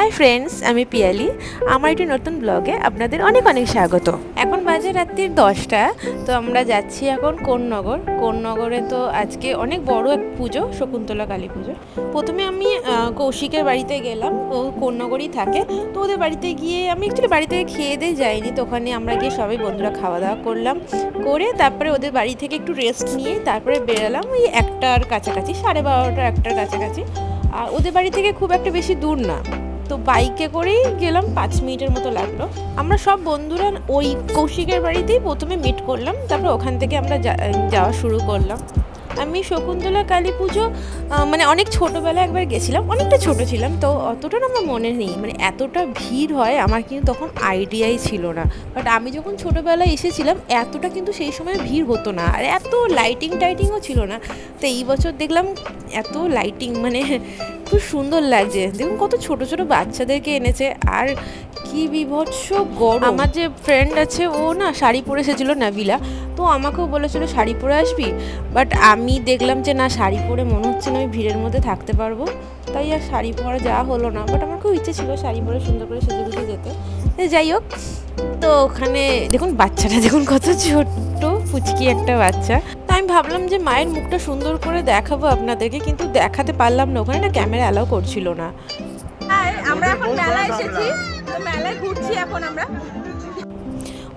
Hi friends আমি পিয়ালি। আমার একটি নতুন ব্লগে আপনাদের অনেক অনেক স্বাগত। এখন বাজে রাত্রির দশটা, তো আমরা যাচ্ছি এখন কোন্নগর। কোন্নগরে তো আজকে অনেক বড় এক পুজো, শকুন্তলা কালী পুজো। প্রথমে আমি কৌশিকের বাড়িতে গেলাম। ও কোন্নগরই থাকে। তো ওদের বাড়িতে গিয়ে আমি অ্যাকচুয়ালি বাড়িতে খেয়ে দিয়ে যাইনি, তো ওখানে আমরা গিয়ে সবাই বন্ধুরা খাওয়া দাওয়া করলাম। করে তারপরে ওদের বাড়ি থেকে একটু রেস্ট নিয়ে তারপরে বেরোলাম ওই একটার কাছাকাছি, সাড়ে বারোটা একটার কাছাকাছি। আর ওদের বাড়ি থেকে খুব একটা বেশি দূর না। তো বাইকে করেই গেলাম, পাঁচ মিনিটের মতো লাগল। আমরা সব বন্ধুরা ওই কৌশিকের বাড়িতেই প্রথমে মিট করলাম, তারপর ওখান থেকে আমরা যাওয়া শুরু করলাম। আমি শকুন্তলা কালী পুজো মানে অনেক ছোটোবেলায় একবার গেছিলাম, অনেকটা ছোট ছিলাম, তো অতটা আমার মনে নেই। মানে এতটা ভিড় হয়, আমার কিন্তু তখন আইডিয়াই ছিল না। বাট আমি যখন ছোটোবেলায় এসেছিলাম, এতটা কিন্তু সেই সময় ভিড় হতো না, আর এত লাইটিং টাইটিংও ছিল না। তো এই বছর দেখলাম এত লাইটিং মানে খুব সুন্দর লাগছে। দেখুন কত ছোট ছোট বাচ্চাদেরকে এনেছে। আর কি বিভৎস গরম। আমার যে ফ্রেন্ড আছে, ও না শাড়ি পরে এসেছিল নাবিলা। তো আমাকেও বলেছিল, শাড়ি পরে আসবি? বাট আমি দেখলাম যে, না, শাড়ি পরে মনে হচ্ছে না আমি ভিড়ের মধ্যে থাকতে পারব। তাই আর শাড়ি পরা যাওয়া হলো না। বাট আমার খুব ইচ্ছে ছিল শাড়ি পরে সুন্দর করে সেজে গুজে যেতে। যাই হোক, তো ওখানে দেখুন বাচ্চাটা, দেখুন কত ছোট্ট ফুচকি একটা বাচ্চা। আমি ভাবলাম যে মায়ের মুখটা সুন্দর করে দেখাবো আপনাদেরকে, কিন্তু দেখাতে পারলাম না, ওখানে না ক্যামেরা অ্যালাউ করছিল না। আমরা এখন মেলায় এসেছি। মেলায় ঘুরছি এখন আমরা।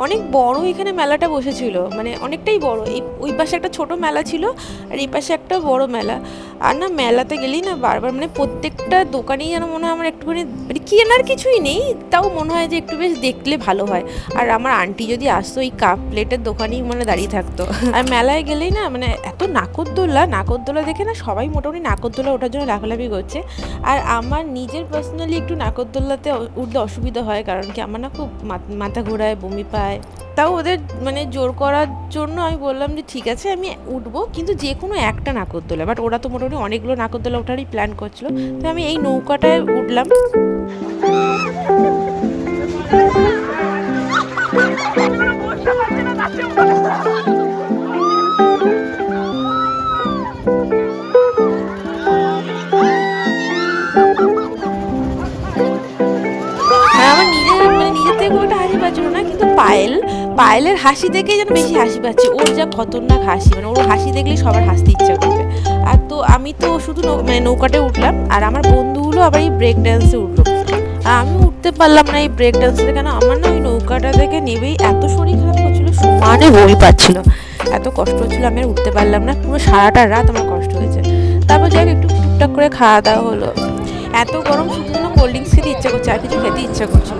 অনেক বড় এখানে মেলাটা বসেছিল মানে অনেকটাই বড়। এই, ওই পাশে একটা ছোট মেলা ছিল আর এই পাশে একটা বড় মেলা। আর না মেলাতে গেলেই না বারবার মানে প্রত্যেকটা দোকানেই যেন মনে হয় আমার একটুখানি মানে কেনার কিছুই নেই, তাও মনে হয় যে একটু বেশ দেখলে ভালো হয়। আর আমার আন্টি যদি আসতো, এই কাপ প্লেটের দোকানেই মানে দাঁড়িয়ে থাকতো। আর মেলায় গেলেই না মানে এত নাকরদোল্লা নাকরদোল্লা দেখে না সবাই মোটামুটি নাকরদোল্লা ওঠার জন্য লাফালাফি করছে। আর আমার নিজের পার্সোনালি একটু নাকরদোল্লাতে উঠলে অসুবিধা হয়, কারণ কি আমার না খুব মাথা ঘোরায়, বমি পায়। তাও ওদের মানে জোর করার জন্য আমি বললাম যে, ঠিক আছে, আমি উঠবো। কিন্তু যে কোনো একটা নাকরদোলা বাট ওরা তো মোটামুটি অনেকগুলো নাকরদোলা ওঠারই প্ল্যান করছিল। তো আমি এই নৌকাটায় উঠলাম। পায়েল, পায়েলের হাসি দেখেই যেন বেশি হাসি পাচ্ছে। ওর যা খতরনাক হাসি মানে ওর হাসি দেখলেই সবার হাসতে ইচ্ছা করবে। আর তো আমি তো শুধু মানে নৌকাতে উঠলাম, আর আমার বন্ধুগুলো আবার এই ব্রেক ড্যান্সে উঠল। আর আমি উঠতে পারলাম না এই ব্রেক ড্যান্সে কেন আমার না ওই নৌকাটা থেকে নেবেই এত শরীর খারাপ করছিল সমানে বই পাচ্ছিল। এত কষ্ট হচ্ছিল, আমি আর উঠতে পারলাম না, পুরো সারাটা রাত আমার কষ্ট হয়েছে। তারপর যাই একটু টুকটাক করে খাওয়া দাওয়া হলো। এত গরম, শুধু কোল্ড ড্রিঙ্কস খেতে ইচ্ছা করছে, আর কিছু খেতে ইচ্ছা করছিল।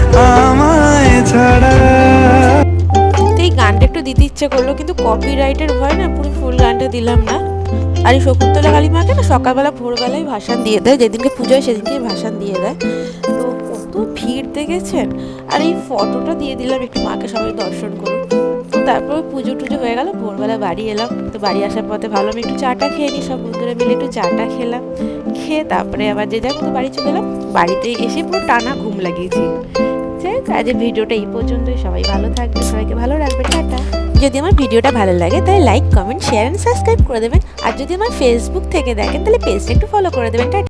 আমায় ছাড়া। এই গানটা একটু দিতে ইচ্ছে করল, কিন্তু কপিরাইটের ভয় না, পুরো ফুল গানটা দিলাম না। আর এই শকুন্তলা কালী মাকে না সকালবেলা, ভোরবেলায় ভাসান দিয়ে দেয়, যেদিনকে পুজো হয় সেদিনকে ভাসান দিয়ে দেয়। তো কত ভিড় দেখেছেন? আর এই ফটোটা দিয়ে দিলাম, একটু মাকে সবাই দর্শন করুন তারপর পুজো টুজো হয়ে গেল, ভোরবেলা বাড়ি এলাম। তো বাড়ি আসার পথে ভাবলাম, একটু চাটা খেয়ে নিই, সব বন্ধুরা মিলে একটু চাটা খেলাম। খেয়ে তারপরে আবার যে যাক তো বাড়ি চলে এলাম, বাড়িতে এসে পুরো টানা ঘুম লাগিয়েছি। আজকের ভিডিওটা এই পর্যন্তই। সবাই ভালো থাকবে সবাইকে ভালো রাখবে টাটা। যদি আমার ভিডিওটা ভালো লাগে, তাহলে like comment share and subscribe করে দেবেন। আর যদি আমার ফেসবুক থেকে দেখেন, তাহলে পেজটা একটু ফলো করে দেবেন, টাটা।